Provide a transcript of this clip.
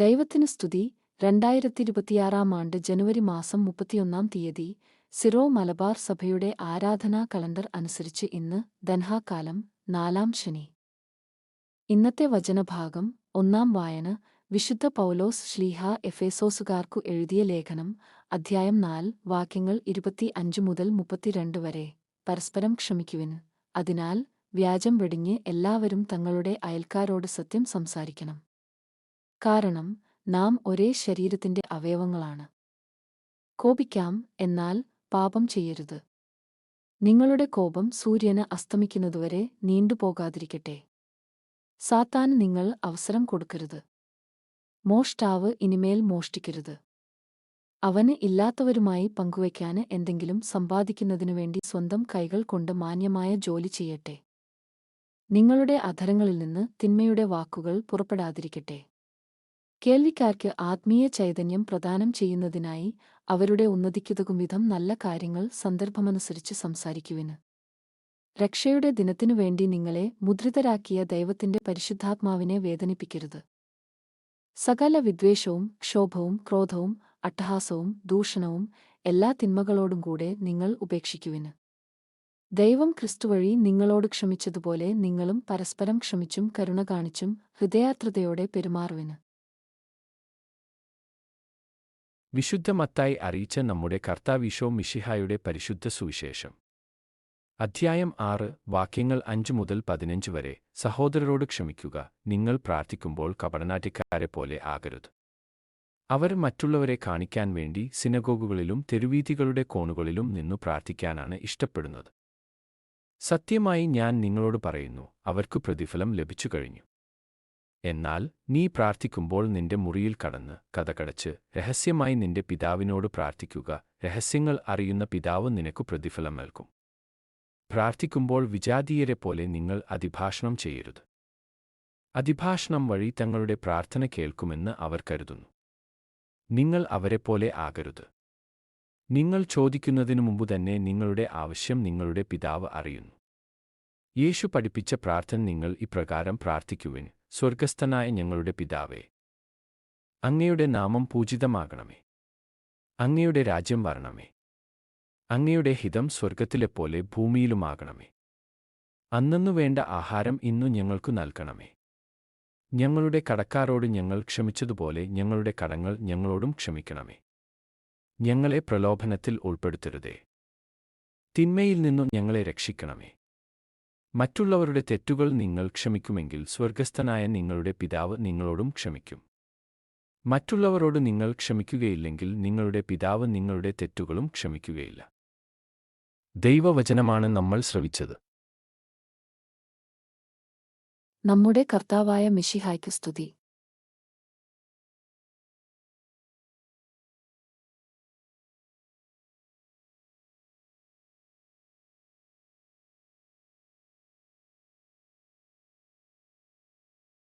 ദൈവത്തിന് സ്തുതി. രണ്ടായിരത്തി ഇരുപത്തിയാറാം ആണ്ട് ജനുവരി മാസം മുപ്പത്തിയൊന്നാം തീയതി സിറോ മലബാർ സഭയുടെ ആരാധനാ കലണ്ടർ അനുസരിച്ച് ഇന്ന് ദൻഹാകാലം നാലാം ശനി. ഇന്നത്തെ വചനഭാഗം ഒന്നാം വായന വിശുദ്ധ പൗലോസ് ശ്ലീഹ എഫേസോസുകാർക്കു എഴുതിയ ലേഖനം അധ്യായം നാല് വാക്യങ്ങൾ ഇരുപത്തി അഞ്ച് മുതൽ മുപ്പത്തിരണ്ട് വരെ. പരസ്പരം ക്ഷമിക്കുവിൻ. അതിനാൽ വ്യാജം വെടിഞ്ഞ് എല്ലാവരും തങ്ങളുടെ അയൽക്കാരോട് സത്യം സംസാരിക്കണം. കാരണം നാം ഒരേ ശരീരത്തിന്റെ അവയവങ്ങളാണ്. കോപിക്കാം എന്നാൽ പാപം ചെയ്യരുത്. നിങ്ങളുടെ കോപം സൂര്യന് അസ്തമിക്കുന്നതുവരെ നീണ്ടുപോകാതിരിക്കട്ടെ സാത്താൻ നിങ്ങൾ അവസരം കൊടുക്കരുത്. മോഷ്ടാവ് ഇനിമേൽ മോഷ്ടിക്കരുത്. അവന് ഇല്ലാത്തവരുമായി പങ്കുവയ്ക്കാന് എന്തെങ്കിലും സമ്പാദിക്കുന്നതിനുവേണ്ടി സ്വന്തം കൈകൾ കൊണ്ട് മാന്യമായ ജോലി ചെയ്യട്ടെ. നിങ്ങളുടെ അധരങ്ങളിൽ നിന്ന് തിന്മയുടെ വാക്കുകൾ പുറപ്പെടാതിരിക്കട്ടെ. കേൾവിക്കാർക്ക് ആത്മീയ ചൈതന്യം പ്രദാനം ചെയ്യുന്നതിനായി അവരുടെ ഉന്നതിക്കുതകും വിധം നല്ല കാര്യങ്ങൾ സന്ദർഭമനുസരിച്ച് സംസാരിക്കുവിന്. രക്ഷയുടെ ദിനത്തിനുവേണ്ടി നിങ്ങളെ മുദ്രിതരാക്കിയ ദൈവത്തിന്റെ പരിശുദ്ധാത്മാവിനെ വേദനിപ്പിക്കരുത്. സകല വിദ്വേഷവും ക്ഷോഭവും ക്രോധവും അട്ടഹാസവും ദൂഷണവും എല്ലാ തിന്മകളോടും കൂടെ നിങ്ങൾ ഉപേക്ഷിക്കുവിന്. ദൈവം ക്രിസ്തുവഴി നിങ്ങളോട് ക്ഷമിച്ചതുപോലെ നിങ്ങളും പരസ്പരം ക്ഷമിച്ചും കരുണ കാണിച്ചും ഹൃദയാർദ്രതയോടെ പെരുമാറുവിന്. വിശുദ്ധ മത്തായി അറിയിച്ച നമ്മുടെ കർത്താവിശോ മിഷിഹായുടെ പരിശുദ്ധ സുവിശേഷം. അധ്യായം ആറ് വാക്യങ്ങൾ അഞ്ച് മുതൽ പതിനഞ്ച് വരെ. സഹോദരരോട് ക്ഷമിക്കുക നിങ്ങൾ പ്രാർത്ഥിക്കുമ്പോൾ കപടനാറ്റിക്കാരെ പോലെ ആകരുത്. അവർ മറ്റുള്ളവരെ കാണിക്കാൻ വേണ്ടി സിനഗോഗുകളിലും തെരുവീതികളുടെ കോണുകളിലും നിന്നു പ്രാർത്ഥിക്കാനാണ് ഇഷ്ടപ്പെടുന്നത്. സത്യമായി ഞാൻ നിങ്ങളോട് പറയുന്നു അവർക്ക് പ്രതിഫലം ലഭിച്ചു കഴിഞ്ഞു എന്നാൽ നീ പ്രാർത്ഥിക്കുമ്പോൾ നിന്റെ മുറിയിൽ കടന്ന് കഥകടച്ച് രഹസ്യമായി നിന്റെ പിതാവിനോട് പ്രാർത്ഥിക്കുക. രഹസ്യങ്ങൾ അറിയുന്ന പിതാവ് നിനക്കു പ്രതിഫലം നൽകും. പ്രാർത്ഥിക്കുമ്പോൾ വിജാതീയരെ പോലെ നിങ്ങൾ അതിഭാഷണം ചെയ്യരുത്. അതിഭാഷണം വഴി തങ്ങളുടെ പ്രാർത്ഥന കേൾക്കുമെന്ന് അവർ കരുതുന്നു. നിങ്ങൾ അവരെപ്പോലെ ആകരുത്. നിങ്ങൾ ചോദിക്കുന്നതിനു മുമ്പ് തന്നെ നിങ്ങളുടെ ആവശ്യം നിങ്ങളുടെ പിതാവ് അറിയുന്നു. യേശു പഠിപ്പിച്ച പ്രാർത്ഥന നിങ്ങൾ ഇപ്രകാരം പ്രാർത്ഥിക്കുവിൻ. സ്വർഗസ്ഥനായ ഞങ്ങളുടെ പിതാവേ അങ്ങയുടെ നാമം പൂജിതമാകണമേ. അങ്ങയുടെ രാജ്യം വരണമേ. അങ്ങയുടെ ഹിതം സ്വർഗത്തിലെപ്പോലെ ഭൂമിയിലുമാകണമേ. അന്നു വേണ്ട ആഹാരം ഇന്നു ഞങ്ങൾക്കു നൽകണമേ. ഞങ്ങളുടെ കടക്കാരോട് ഞങ്ങൾ ക്ഷമിച്ചതുപോലെ ഞങ്ങളുടെ കടങ്ങൾ ഞങ്ങളോടും ക്ഷമിക്കണമേ. ഞങ്ങളെ പ്രലോഭനത്തിൽ ഉൾപ്പെടുത്തരുതേ. തിന്മയിൽ നിന്നും ഞങ്ങളെ രക്ഷിക്കണമേ. മറ്റുള്ളവരുടെ തെറ്റുകൾ നിങ്ങൾ ക്ഷമിക്കുമെങ്കിൽ സ്വർഗസ്ഥനായ നിങ്ങളുടെ പിതാവ് നിങ്ങളോടും ക്ഷമിക്കും. മറ്റുള്ളവരോട് നിങ്ങൾ ക്ഷമിക്കുകയില്ലെങ്കിൽ നിങ്ങളുടെ പിതാവ് നിങ്ങളുടെ തെറ്റുകളും ക്ഷമിക്കുകയില്ല. ദൈവവചനമാണ് നമ്മൾ ശ്രവിച്ചത്. നമ്മുടെ കർത്താവായ മിഷിഹായ്ക്ക് സ്തുതി.